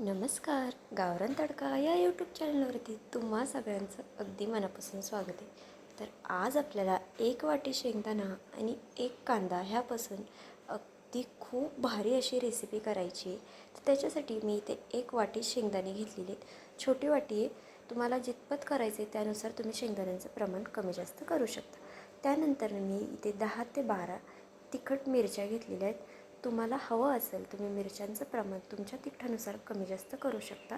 नमस्कार गावरान तडका या यूट्यूब चॅनलवरती तुम्हा सगळ्यांचं अगदी मनापासून स्वागत आहे. तर आज आपल्याला एक वाटी शेंगदाणा आणि एक कांदा ह्यापासून अगदी खूप भारी अशी रेसिपी करायची आहे. तर त्याच्यासाठी मी इथे एक वाटी शेंगदाणे घेतलेले आहेत. छोटी वाटी आहे. तुम्हाला जितपत करायचं आहे त्यानुसार तुम्ही शेंगदाण्यांचं प्रमाण कमी जास्त करू शकता. त्यानंतर मी इथे दहा ते बारा तिखट मिरच्या घेतलेल्या आहेत. तुम्हाला हवं असेल तुम्ही मिरच्यांचं प्रमाण तुमच्या तिखटानुसार कमी जास्त करू शकता.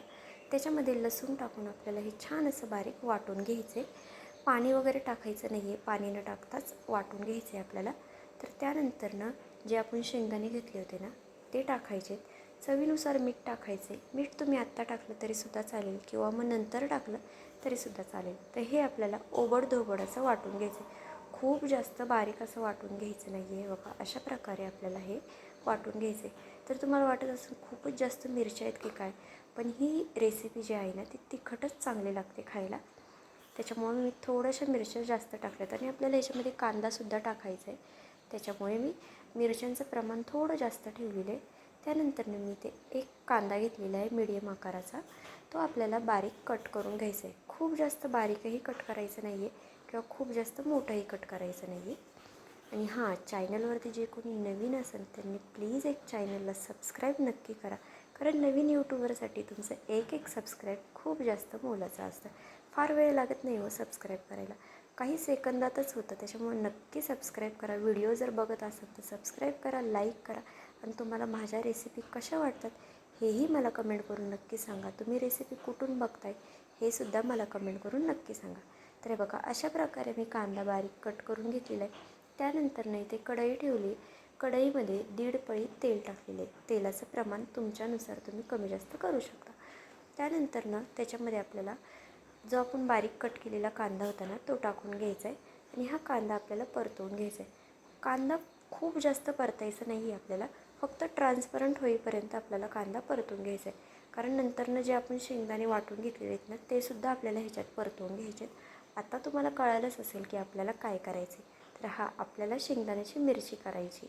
त्याच्यामध्ये लसूण टाकून आपल्याला हे छान असं बारीक वाटून घ्यायचे. पाणी वगैरे टाकायचं नाही आहे पाणी न टाकताच वाटून घ्यायचे आपल्याला. तर त्यानंतर ना जे आपण शेंगदाणे घेतले होते ना ते टाकायचे. चवीनुसार मीठ टाकायचे. मीठ तुम्ही आत्ता टाकलं तरीसुद्धा चालेल किंवा मग नंतर टाकलं तरीसुद्धा चालेल. तर हे आपल्याला ओबडधोबड असं वाटून घ्यायचं खूप जास्त बारीक असं वाटून घ्यायचं नाही आहे बघा अशा प्रकारे आपल्याला हे वाटून घ्यायचं आहे तर तुम्हाला वाटत असेल खूपच जास्त मिरच्या आहेत की काय? पण ही रेसिपी जी आहे ना ती तिखटच चांगली लागते खायला. त्याच्यामुळे मी थोड्याशा मिरच्या जास्त टाकल्यात आणि आपल्याला याच्यामध्ये कांदासुद्धा टाकायचा आहे त्याच्यामुळे मी मिरच्यांचं प्रमाण थोडं जास्त ठेवलेलं आहे. त्यानंतर मी ते एक कांदा घेतलेला आहे मीडियम आकाराचा. तो आपल्याला बारीक कट करून घ्यायचा आहे खूप जास्त बारीकही कट करायचं नाही आहे किंवा खूप जास्त मोठंही कट करायचं नाही आहे आणि हां चॅनलवरती जे कोणी नवीन असेल त्यांनी प्लीज एक चॅनलला सबस्क्राईब नक्की करा. कारण नवीन यूट्यूबरसाठी तुमचं एक एक सबस्क्राईब खूप जास्त मोलाचं असतं. फार वेळ लागत नाही हो सबस्क्राईब करायला. काही सेकंदातच होतं त्याच्यामुळे नक्की सबस्क्राईब करा. व्हिडिओ जर बघत असाल तर सबस्क्राईब करा लाईक करा. आणि तुम्हाला माझ्या रेसिपी कशा वाटतात हेही मला कमेंट करून नक्की सांगा. तुम्ही रेसिपी कुठून बघताय हे सुद्धा मला कमेंट करून नक्की सांगा. तर हे बघा अशा प्रकारे मी कांदा बारीक कट करून घेतलेला आहे. त्यानंतर नाही ते कढई ठेवली. कढईमध्ये दीड पळी तेल टाकलेले तेलाचं प्रमाण तुमच्यानुसार तुम्ही कमी जास्त करू शकता. त्यानंतर ना त्याच्यामध्ये आपल्याला जो आपण बारीक कट केलेला कांदा होता ना तो टाकून घ्यायचा आहे आणि हा कांदा आपल्याला परतवून घ्यायचा आहे. कांदा खूप जास्त परतायचं नाही आहे आपल्याला. फक्त ट्रान्सपरंट होईपर्यंत आपल्याला कांदा परतून घ्यायचा आहे. कारण नंतरनं जे आपण शेंगदाणे वाटून घेतलेले आहेत ना ते सुद्धा आपल्याला ह्याच्यात परतवून घ्यायचे आहेत. आता तुम्हाला कळालंच असेल की आपल्याला काय करायचं तर हा आपल्याला शेंगदाण्याची मिरची करायची.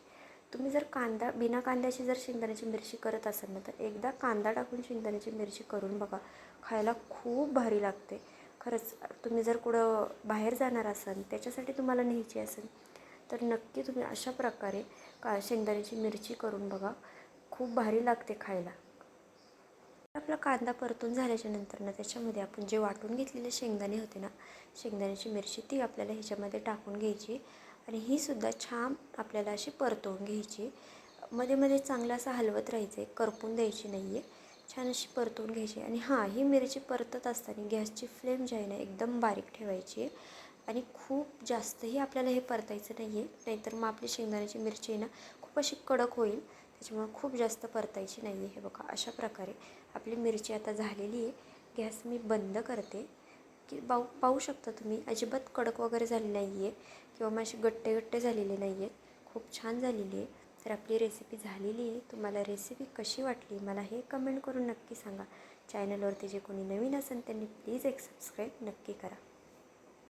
तुम्ही जर कांदा बिना कांद्याची जर शेंगदाण्याची मिरची करत असाल ना तर एकदा कांदा टाकून शेंगदाण्याची मिरची करून बघा खायला खूप भारी लागते. खरंच तुम्ही जर कुठं बाहेर जाणार असाल त्याच्यासाठी तुम्हाला न्यायची असेल तर नक्की तुम्ही अशा प्रकारे का शेंगदाण्याची मिरची करून बघा खूप भारी लागते खायला. आपला कांदा परतून झाल्याच्यानंतर ना त्याच्यामध्ये आपण जे वाटून घेतलेले शेंगदाणे होते ना शेंगदाण्याची मिरची ती आपल्याला ह्याच्यामध्ये टाकून घ्यायची आणि ही सुद्धा छान आपल्याला अशी परतवून घ्यायची. मध्ये मध्ये चांगलं असं हलवत राहायचं आहे करपून द्यायची नाही आहे छान अशी परतवून घ्यायची आणि हां ही मिरची परतत असताना गॅसची फ्लेम जी आहे ना एकदम बारीक ठेवायची आहे आणि खूप जास्तही आपल्याला हे परतायचं नाही आहे नाहीतर मग आपली शेंगदाण्याची मिरची आहे ना खूप अशी कडक होईल. त्याच्यामुळे खूप जास्त परतायची नाही आहे. हे बघा अशा प्रकारे आपली मिरची आता झालेली आहे. गॅस मी बंद करते. की पाहू पाहू शकता तुम्ही अजिबात कडक वगैरे झाली नाही आहे किंवा मग अशी गट्टे गट्टे झालेले नाही आहेत. खूप छान झालेली आहे. तर आपली रेसिपी झालेली आहे. तुम्हाला रेसिपी कशी वाटली मला हे कमेंट करून नक्की सांगा. चॅनलवरती जे कोणी नवीन असेल त्यांनी प्लीज एक सबस्क्राईब नक्की करा.